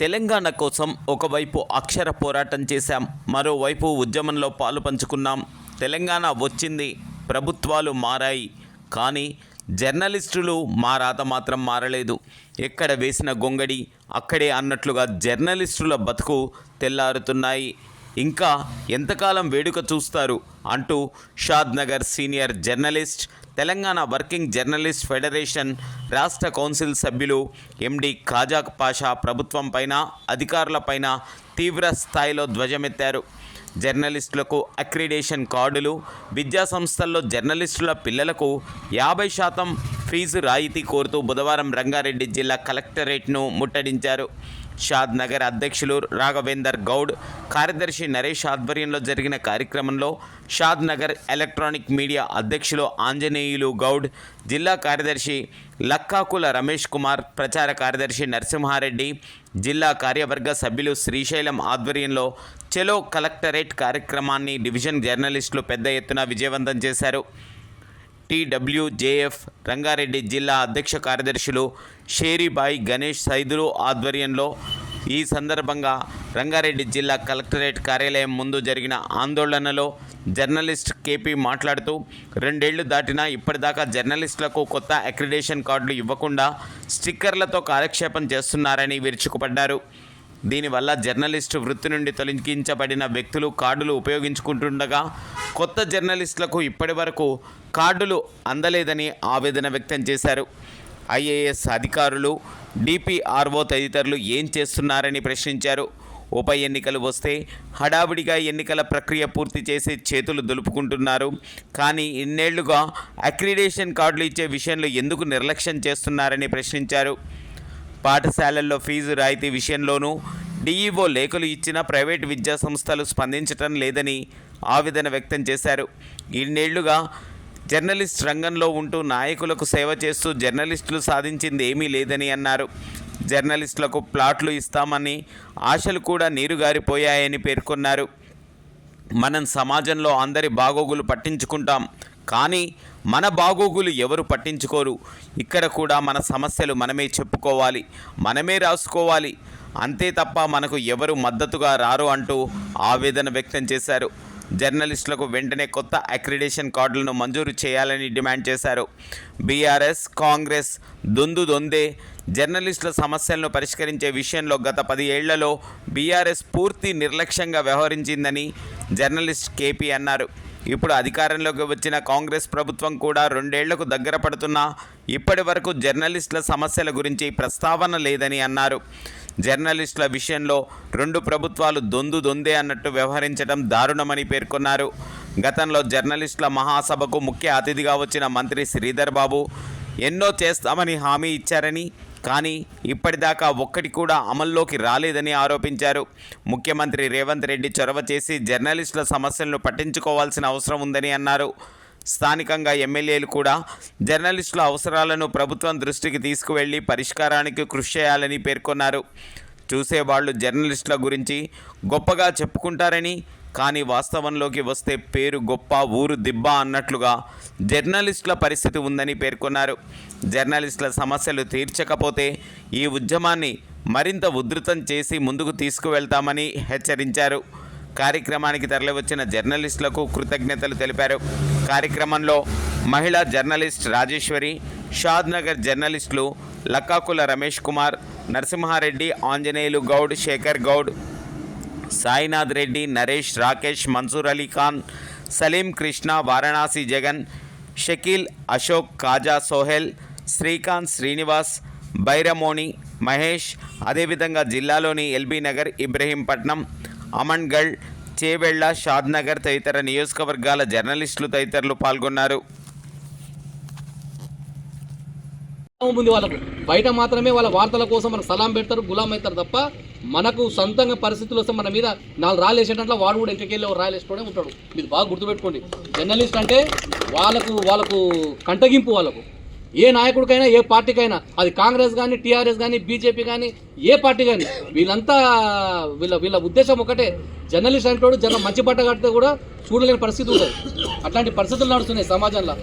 తెలంగాణ కోసం ఒకవైపు అక్షర పోరాటం చేశాం మరోవైపు ఉద్యమంలో పాలు పంచుకున్నాం. తెలంగాణ వచ్చింది ప్రభుత్వాలు మారాయి కానీ జర్నలిస్టులు మా రాత మాత్రం మారలేదు. ఎక్కడ వేసిన గొంగడి అక్కడే అన్నట్లుగా జర్నలిస్టుల బతుకు తెల్లారుతున్నాయి. ఇంకా ఎంతకాలం వేడుక చూస్తారు అంటూ Shadnagar senior journalist Telangana working journalist federation రాష్ట్ర కౌన్సిల్ సభ్యులు ఎండి ఖాజా పాషా ప్రభుత్వం పైన అధికారులపైన తీవ్ర స్థాయిలో ధ్వజమెత్తారు. జర్నలిస్టులకు అక్రిడేషన్ కార్డులు విద్యా సంస్థల్లో జర్నలిస్టుల పిల్లలకు యాభై శాతం ఫీజు రాయితీ కోరుతూ బుధవారం రంగారెడ్డి జిల్లా కలెక్టరేట్ను ముట్టడించారు. షాద్ నగర్ అధ్యక్షులు రాఘవేందర్ గౌడ్ కార్యదర్శి నరేష్ ఆధ్వర్యంలో జరిగిన కార్యక్రమంలో షాద్ నగర్ ఎలక్ట్రానిక్ మీడియా అధ్యక్షులు ఆంజనేయులు గౌడ్ జిల్లా కార్యదర్శి లక్కాకుల రమేష్ కుమార్ ప్రచార కార్యదర్శి నరసింహారెడ్డి జిల్లా కార్యవర్గ సభ్యులు శ్రీశైలం ఆధ్వర్యంలో చెలో కలెక్టరేట్ కార్యక్రమాన్ని డివిజన్ జర్నలిస్టులు పెద్ద ఎత్తున విజయవంతం చేశారు. టీడబ్ల్యూజేఎఫ్ రంగారెడ్డి జిల్లా అధ్యక్ష కార్యదర్శులు షేరీబాయి గణేష్ సైదులు ఆధ్వర్యంలో ఈ సందర్భంగా రంగారెడ్డి జిల్లా కలెక్టరేట్ కార్యాలయం ముందు జరిగిన ఆందోళనలో జర్నలిస్ట్ కేపీ మాట్లాడుతూ రెండేళ్ళు దాటినా ఇప్పటిదాకా జర్నలిస్టులకు కొత్త అక్రిడేషన్ కార్డులు ఇవ్వకుండా స్టిక్కర్లతో కాలక్షేపం చేస్తున్నారని విరుచుకుపడ్డారు. దీనివల్ల జర్నలిస్టు వృత్తి నుండి తొలగించబడిన వ్యక్తులు కార్డులు ఉపయోగించుకుంటుండగా కొత్త జర్నలిస్టులకు ఇప్పటి వరకు కార్డులు అందలేదని ఆవేదన వ్యక్తం చేశారు. ఐఏఎస్ అధికారులు డిపిఆర్ఓ తదితరులు ఏం చేస్తున్నారని ప్రశ్నించారు. ఉప ఎన్నికలు వస్తే హడావిడిగా ఎన్నికల ప్రక్రియ పూర్తి చేసి చేతులు దులుపుకుంటున్నారు. కానీ ఇన్నేళ్ళుగా అక్రిడేషన్ కార్డులు ఇచ్చే విషయంలో ఎందుకు నిర్లక్ష్యం చేస్తున్నారని ప్రశ్నించారు. పాఠశాలల్లో ఫీజు రాయితీ విషయంలోనూ డీఈఓ లేఖలు ఇచ్చిన ప్రైవేట్ విద్యా సంస్థలు స్పందించటం లేదని ఆవేదన వ్యక్తం చేశారు. ఇన్నేళ్ళుగా జర్నలిస్ట్ రంగంలో ఉంటూ నాయకులకు సేవ చేస్తూ జర్నలిస్టులు సాధించింది ఏమీ లేదని అన్నారు. జర్నలిస్టులకు ప్లాట్లు ఇస్తామని ఆశలు కూడా నీరుగారిపోయాయని పేర్కొన్నారు. మనం సమాజంలో అందరి బాగోగులు పట్టించుకుంటాం. కానీ మన బాగోగులు ఎవరు పట్టించుకోరు. ఇక్కడ కూడా మన సమస్యలు మనమే చెప్పుకోవాలి మనమే రాసుకోవాలి. అంతే తప్ప మనకు ఎవరు మద్దతుగా రారు అంటూ ఆవేదన వ్యక్తం చేశారు. జర్నలిస్టులకు వెంటనే కొత్త అక్రిడేషన్ కార్డులను మంజూరు చేయాలని డిమాండ్ చేశారు. బీఆర్ఎస్ కాంగ్రెస్ దొందు దొందే జర్నలిస్టుల సమస్యలను పరిష్కరించే విషయంలో గత పది ఏళ్ళలో బీఆర్ఎస్ పూర్తి నిర్లక్ష్యంగా వ్యవహరించిందని జర్నలిస్ట్ కేపీ అన్నారు. ఇప్పుడు అధికారంలోకి వచ్చిన కాంగ్రెస్ ప్రభుత్వం కూడా రెండేళ్ళకు దగ్గర పడుతున్నా ఇప్పటి వరకు జర్నలిస్టుల సమస్యల గురించి ప్రస్తావన లేదని అన్నారు. జర్నలిస్టుల విషయంలో రెండు ప్రభుత్వాలు దొందు దొందే అన్నట్టు వ్యవహరించడం దారుణమని పేర్కొన్నారు. గతంలో జర్నలిస్టుల మహాసభకు ముఖ్య అతిథిగా వచ్చిన మంత్రి శ్రీధర్ బాబు ఎన్నో చేస్తామని హామీ ఇచ్చారని కానీ ఇప్పటిదాకా ఒక్కటి కూడా అమల్లోకి రాలేదని ఆరోపించారు. ముఖ్యమంత్రి రేవంత్ రెడ్డి చొరవ చేసి జర్నలిస్టుల సమస్యలను పట్టించుకోవాల్సిన అవసరం ఉందని అన్నారు. స్థానికంగా ఎమ్మెల్యేలు కూడా జర్నలిస్టుల అవసరాలను ప్రభుత్వం దృష్టికి తీసుకువెళ్ళి పరిష్కారానికి కృషి చేయాలని పేర్కొన్నారు. చూసేవాళ్ళు జర్నలిస్టుల గురించి గొప్పగా చెప్పుకుంటారని కానీ వాస్తవంలోకి వస్తే పేరు గొప్ప ఊరు దిబ్బ అన్నట్లుగా జర్నలిస్టుల పరిస్థితి ఉందని పేర్కొన్నారు. జర్నలిస్టుల సమస్యలు తీర్చకపోతే ఈ ఉద్యమాన్ని మరింత ఉధృతం చేసి ముందుకు తీసుకువెళ్తామని హెచ్చరించారు. కార్యక్రమానికి తరలివచ్చిన జర్నలిస్టులకు కృతజ్ఞతలు తెలిపారు. కార్యక్రమంలో మహిళా జర్నలిస్ట్ రాజేశ్వరి షాద్నగర్ జర్నలిస్టులు లక్కాకుల రమేష్ కుమార్ నరసింహారెడ్డి ఆంజనేయులు గౌడ్ శేఖర్ గౌడ్ సాయినాథ్ రెడ్డి నరేష్ రాకేష్ మన్సూర్ అలీ ఖాన్ సలీం కృష్ణ వారణాసి జగన్ షకీల్ అశోక్ కాజా సోహెల్ శ్రీకాంత్ శ్రీనివాస్ బైరమోని మహేష్ అదేవిధంగా జిల్లాలోని ఎల్బీ నగర్ ఇబ్రహీంపట్నం అమన్గఢ్ చేవెళ్ళ షాద్నగర్ తదితర నియోజకవర్గాల జర్నలిస్టులు తదితరులు పాల్గొన్నారు. ఉంది వాళ్ళకు. బయట మాత్రమే వాళ్ళ వార్తల కోసం మనకు సలాం పెడతారు గులాం అవుతారు తప్ప మనకు సొంతంగా పరిస్థితులు వస్తే మన మీద నాలుగు రాళ్ళు వేసేటట్లు వాడు కూడా ఇంటికెళ్ళి ఒక రాళ్ళు వేసుకోవడం ఉంటాడు. మీరు బాగా గుర్తుపెట్టుకోండి. జర్నలిస్ట్ అంటే వాళ్ళకు వాళ్ళకు కంటగింపు వాళ్ళకు. ఏ నాయకుడికైనా ఏ పార్టీకైనా అది కాంగ్రెస్ కానీ టీఆర్ఎస్ కానీ బీజేపీ కానీ ఏ పార్టీ కానీ వీళ్ళంతా వీళ్ళ వీళ్ళ ఉద్దేశం ఒకటే. జర్నలిస్ట్ అంటాడు జనం మంచి బట్ట కడితే కూడా చూడలేని పరిస్థితి ఉంటుంది. అట్లాంటి పరిస్థితులు నడుస్తున్నాయి సమాజంలో.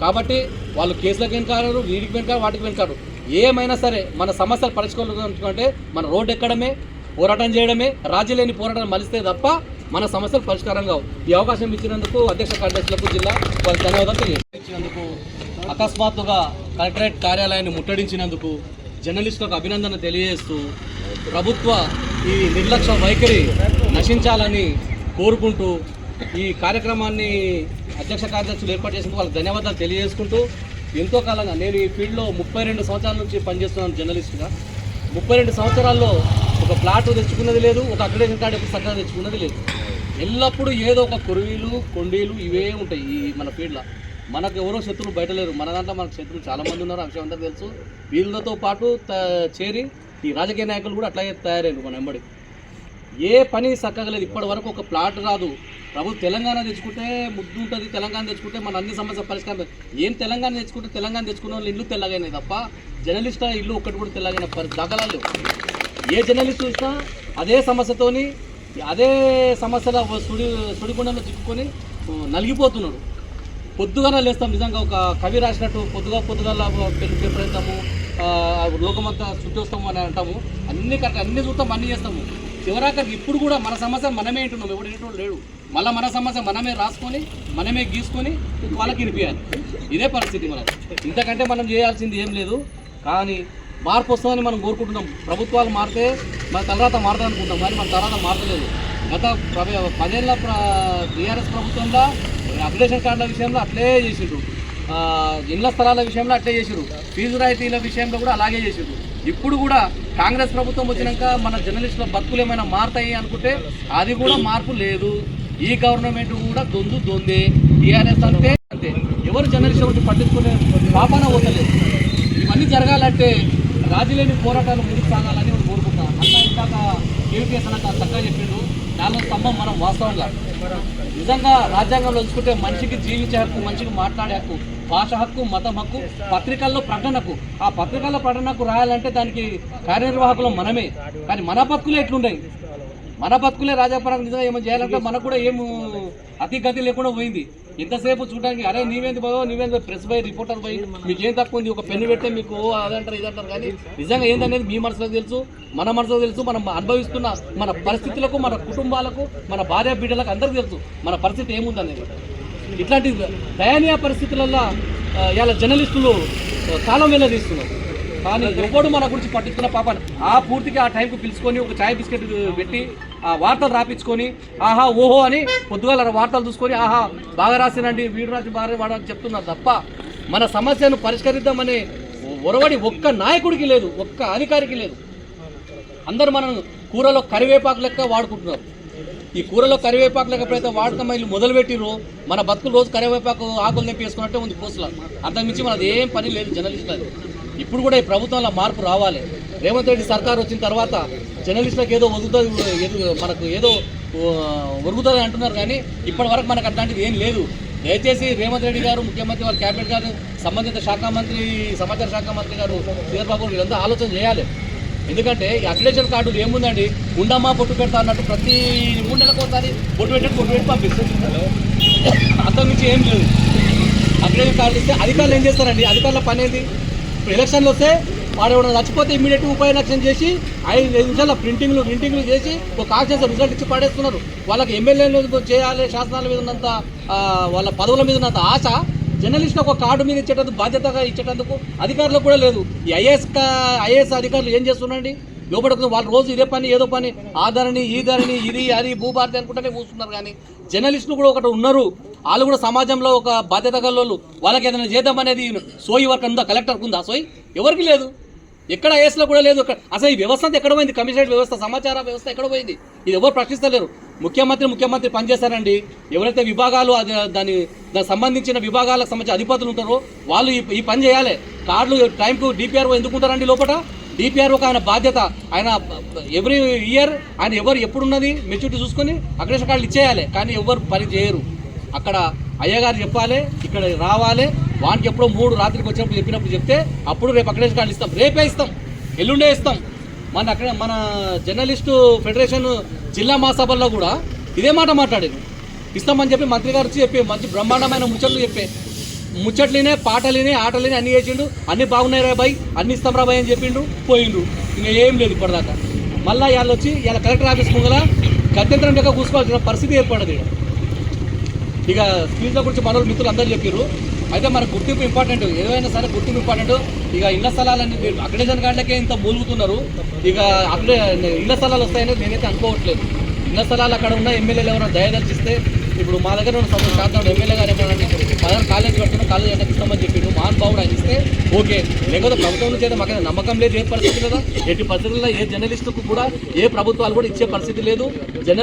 కాబట్టి వాళ్ళు కేసులకు వెనుకారు వీడికి వెనుకారు వాటికి వెనుకారు ఏమైనా సరే మన సమస్యలు పరిష్కరించుకుంటే మన రోడ్డు ఎక్కడమే పోరాటం చేయడమే రాజీ లేని పోరాటం మలిస్తే తప్ప మన సమస్యలు పరిష్కారం కావు. ఈ అవకాశం ఇచ్చినందుకు అధ్యక్ష కార్యదర్శులకు జిల్లా వాళ్ళు ధన్యవాదాలు తెలియజేసినందుకు అకస్మాత్తుగా కలెక్టరేట్ కార్యాలయాన్ని ముట్టడించినందుకు జర్నలిస్టులకు అభినందన తెలియజేస్తూ ప్రభుత్వ ఈ నిర్లక్ష్య వైఖరి నశించాలని కోరుకుంటూ ఈ కార్యక్రమాన్ని అధ్యక్ష కార్యదర్శులు ఏర్పాటు చేసిన వాళ్ళకి ధన్యవాదాలు తెలియజేసుకుంటూ ఎంతో కాలంగా నేను ఈ ఫీల్డ్లో ముప్పై రెండు సంవత్సరాల నుంచి పనిచేస్తున్నాను జర్నలిస్ట్గా. ముప్పై రెండు సంవత్సరాల్లో ఒక ప్లాట్ తెచ్చుకున్నది లేదు ఒక అక్రిడేషన్ కార్డు ఎప్పుడు చక్కగా తెచ్చుకున్నది లేదు. ఎల్లప్పుడూ ఏదో ఒక కురువీలు కొండీలు ఇవే ఉంటాయి ఈ మన ఫీల్డ్లో. మనకు ఎవరో శత్రువులు బయట లేరు. మన దాంట్లో మనకు శత్రువులు చాలామంది ఉన్నారు ఆ విషయం తెలుసు. వీళ్ళతో పాటు త- చేరి ఈ రాజకీయ నాయకులు కూడా అట్లాగే తయారయ్యారు మన వెంబడి. ఏ పని చక్కగా లేదు ఇప్పటి వరకు ఒక ప్లాట్ రాదు. ప్రభు తెలంగాణ తెచ్చుకుంటే ముద్దు ఉంటుంది తెలంగాణ తెచ్చుకుంటే మన అన్ని సమస్య పరిష్కారం ఏం తెలంగాణ తెచ్చుకుంటే తెలంగాణ తెచ్చుకున్న వాళ్ళు ఇల్లు తెల్లగానే తప్ప జర్నలిస్ట్ ఇల్లు ఒక్కటి కూడా తెల్లగైన పరి దాఖలాలు ఏ జర్నలిస్ట్ చూసినా అదే సమస్యతోని అదే సమస్యల సుడి సుడిగుండంలో చిక్కుకొని నలిగిపోతున్నాడు. పొద్దుగానే లేస్తాం నిజంగా ఒక కవి రాసినట్టు పొద్దుగా పొద్దుగా పెళ్ళి పేపర్ లోకమంతా చుట్టొస్తాము అని అంటాము. అన్ని కరెక్ట్ అన్ని చూస్తాం అన్ని చేస్తాము. చివరాకరికి ఇప్పుడు కూడా మన సమస్య మనమే వింటున్నాం ఎవడు లేడు. మళ్ళీ మన సమస్య మనమే రాసుకొని మనమే గీసుకొని వాళ్ళకి వినిపించాలి ఇదే పరిస్థితి మన ఇంతకంటే మనం చేయాల్సింది ఏం లేదు. కానీ మార్పు వస్తుందని మనం కోరుకుంటున్నాం. ప్రభుత్వాలు మారితే మన తర్వాత మారుతా అనుకుంటాం కానీ మన తర్వాత మారలేదు గత పదేళ్ళ టీఆర్ఎస్ ప్రభుత్వంలో అప్లికేషన్ కార్డుల విషయంలో అట్లే చేసిండ్రు. ఆ, ఇళ్ళ స్థలాల విషయంలో అట్లే చేసిండ్రు. ఫీజు రాయితీల విషయంలో కూడా అలాగే చేసిండ్రు. ఇప్పుడు కూడా కాంగ్రెస్ ప్రభుత్వం వచ్చినాక మన జర్నలిస్టుల బతుకులు ఏమైనా మారుతాయి అనుకుంటే అది కూడా మార్పు లేదు. ఈ గవర్నమెంట్ కూడా దొందు దొందే. టీఆర్ఎస్ అంతే అంతే. ఎవరు జర్నలిస్ట్ ఒకటి పట్టించుకునే పాపన పోతలేదు. ఇవన్నీ జరగాలంటే రాజులేని పోరాటాలు ముందుకు సాగాలని నేను కోరుకుంటున్నాను అన్న ఇందాక కేవీఎస్ అన్న చక్కగా చెప్పిండు. నాలుగు స్తంభం మనం వాస్తవంగా. నిజంగా రాజ్యాంగంలో ఉంచుకుంటే మనిషికి జీవించే హక్కు మనిషికి మాట్లాడే హక్కు భాష హక్కు మతం హక్కు పత్రికల్లో ప్రకటనకు ఆ పత్రికల్లో ప్రకటనకు రాయాలంటే దానికి కార్యనిర్వాహకులు మనమే. కానీ మన బతుకులు ఎట్లున్నాయి మన బతుకులే రాజాపరంగా నిజంగా ఏమైనా చేయాలంటే మనకు కూడా ఏం అతి గతి లేకుండా పోయింది. ఎంతసేపు చూడడానికి అరే నీవేంది బాబో నీవేంది ప్రెస్ బై రిపోర్టర్ బై మీకు ఏం తక్కువ ఉంది ఒక పెన్ను పెడితే మీకు ఓ అదంటారు ఇదంటారు కానీ నిజంగా ఏందనేది మీ మనసులో తెలుసు మన మనసులో తెలుసు మనం అనుభవిస్తున్న మన పరిస్థితులకు మన కుటుంబాలకు మన భార్య బిడ్డలకు అందరికీ తెలుసు మన పరిస్థితి ఏముందనేది ఇట్లాంటి దయనీయ పరిస్థితులలో ఇలా జర్నలిస్టులు కాలం వెళ్ళదీస్తున్నారు కానీ ఎవడు మన గురించి పట్టించుకున్న పాప ఆ పూర్తిగా ఆ టైంకి పిలుచుకొని ఒక చాయ్ బిస్కెట్ పెట్టి ఆ వార్తలు రాపించుకొని ఆహా ఓహో అని పొద్దుగాల వార్తలు చూసుకొని ఆహా బాగా రాసినండి వీడు రాసి బాగా వాడని చెప్తున్నారు తప్ప మన సమస్యను పరిష్కరిద్దామనే ఒరవడి ఒక్క నాయకుడికి లేదు ఒక్క అధికారికి లేదు. అందరూ మనం కూరలో కరివేపాకు లెక్క వాడుకుంటున్నారు. ఈ కూరలో కరివేపాకు లెక్క ఎప్పుడైతే వాడకం వీళ్ళు మొదలుపెట్టిరో మన బతుకులు రోజు కరివేపాకు ఆకులు తెంపి వేసుకున్నట్టే ఉంది కోసులో. అంతకుమించి మనది ఏం పని లేదు జర్నలిస్టులు ఇప్పుడు కూడా ఈ ప్రభుత్వంలో మార్పు రావాలి. రేవంత్ రెడ్డి సర్కార్ వచ్చిన తర్వాత జర్నలిస్టులకు ఏదో ఒదుగుతుంది ఏదో మనకు ఏదో ఒరుగుతుంది అంటున్నారు కానీ ఇప్పటి వరకు మనకు అట్లాంటిది ఏం లేదు. దయచేసి రేవంత్ రెడ్డి గారు ముఖ్యమంత్రి వారి క్యాబినెట్ గారు సంబంధిత శాఖ మంత్రి సమాచార శాఖ మంత్రి గారు చంద్రబాబు వీళ్ళంతా ఆలోచన చేయాలి. ఎందుకంటే ఈ అక్రిడేషన్ కార్డు ఏముందండి? ఉండమ్మా పొట్టు పెడతా అన్నట్టు ప్రతి మూడు నెలలకు ఒకసారి పొట్టు పెట్టి పొట్టు పెట్టి పంపిస్తారు. అంతకుమించి ఏం లేదు. అక్రిడేషన్ కార్డు ఇస్తే అధికారులు ఏం చేస్తారండి? అధికారుల పని ఏంటి ఎలక్షన్లు వస్తే వాడు ఎవరైనా చచ్చిపోతే ఇమీడియట్ ఉప ఎలక్షన్ చేసి ఐదు ఐదు నిమిషాల ప్రింటింగ్లు ప్రింటింగ్లు చేసి ఒక ఆక్సిజన్ రిజల్ట్ ఇచ్చి పడేస్తున్నారు. వాళ్ళకి ఎమ్మెల్యేలు చేయాలి శాసనాల మీద ఉన్నంత వాళ్ళ పదవుల మీద ఉన్నంత ఆశ జర్నలిస్ట్ ఒక కార్డు మీద ఇచ్చేటందుకు బాధ్యతగా ఇచ్చేటందుకు అధికారులకు కూడా లేదు. ఈ ఐఏఎస్ ఐఏఎస్ అధికారులు ఏం చేస్తున్నారండి? లోపడుకుని వాళ్ళు రోజు ఇదే పని ఏదో పని ఆధారని ఈ ధరని ఇది అది భూభారతి అనుకుంటేనే కూర్చున్నారు కానీ జర్నలిస్టులు కూడా ఒకటి ఉన్నారు. వాళ్ళు కూడా సమాజంలో ఒక బాధ్యత గల్లోళ్ళు వాళ్ళకి ఏదైనా చేద్దామనేది సోయి వర్క్ ఉందా కలెక్టర్కి ఉందా సోయి? ఎవరికి లేదు. ఎక్కడ ఏస్లో కూడా లేదు. అసలు ఈ వ్యవస్థ ఎక్కడ పోయింది? కమిషనరేట్ వ్యవస్థ సమాచార వ్యవస్థ ఎక్కడ పోయింది? ఇది ఎవరు ప్రశ్నిస్తలేరు. ముఖ్యమంత్రి ముఖ్యమంత్రి పనిచేస్తారండి. ఎవరైతే విభాగాలు అది దాని దానికి సంబంధించిన విభాగాలకు సంబంధించిన అధిపతులు ఉంటారో వాళ్ళు ఈ ఈ పని చేయాలి. కార్డులు టైంకు డిపిఆర్ఓ ఎందుకు ఉంటారండి లోపల డిపిఆర్ఓకి ఆయన బాధ్యత. ఆయన ఎవ్రీ ఇయర్ ఆయన ఎవరు ఎప్పుడున్నది? మెచ్యూరిటీ చూసుకొని అగ్రేషన్ కార్డులు ఇచ్చేయాలి. కానీ ఎవరు పని చేయరు. అక్కడ అయ్యగారు చెప్పాలి ఇక్కడ రావాలి. వానికి ఎప్పుడో మూడు రాత్రికి వచ్చినప్పుడు చెప్పినప్పుడు చెప్తే అప్పుడు రేపు అక్కడే కార్డులు ఇస్తాం. రేపే ఇస్తాం. ఎల్లుండే ఇస్తాం. మన అక్కడ మన జర్నలిస్టు ఫెడరేషన్ జిల్లా మహాసభల్లో కూడా ఇదే మాట మాట్లాడారు. ఇస్తామని చెప్పి మంత్రి గారు వచ్చి చెప్పి మంచి బ్రహ్మాండమైన ముచ్చట్లు చెప్పే. ముచ్చట్లేనే పాటలేనే ఆటలేనే అన్ని చేసిండు. అన్ని బాగున్నాయి రా బాయ్ అన్ని ఇస్తాం రా బాయ్ అని చెప్పిండు పోయిండు. ఇంకా ఏం లేదు ఇప్పటిదాకా. మళ్ళీ వాళ్ళు వచ్చి ఇలా కలెక్టర్ ఆఫీస్ ముంగల గత్యంతరం లేక కూసుకోవాల్సిన పరిస్థితి ఏర్పడదు ఇక స్క్రీన్లో గురించి మనోళ్ళు మిత్రులు అందరూ చెప్పారు అయితే మన గుర్తింపు ఇంపార్టెంట్ ఏదైనా సరే గుర్తింపు ఇంపార్టెంట్ ఇక ఇళ్ళ స్థలాలన్నీ అక్కడే జనగాళ్ళకే ఇంత మూలుగుతున్నారు. ఇక అక్కడే ఇళ్ళ స్థలాలు వస్తాయని నేనైతే అనుకోవట్లేదు. ఇళ్ళ స్థలాలు అక్కడ ఉన్న ఎమ్మెల్యేలు ఎవరైనా దయదలిచిస్తే ఇప్పుడు మా దగ్గర ఉన్న సంవత్సరం శాతం ఎమ్మెల్యే గారు ఏమన్నా పదహారు కాలేజ్ కడుతున్నా కాలేజ్ ఎంత ఇస్తామని చెప్పిండు మహానుభావుడు ఆయన ఇస్తే ఓకే. లేకపోతే ప్రభుత్వం నుంచి అయితే మాకైనా నమ్మకం లేదు ఏ పరిస్థితి లేదా? ఎట్టి పరిస్థితుల్లో ఏ జర్నలిస్టుకు కూడా ఏ ప్రభుత్వాలు కూడా ఇచ్చే పరిస్థితి లేదు. జర్నల్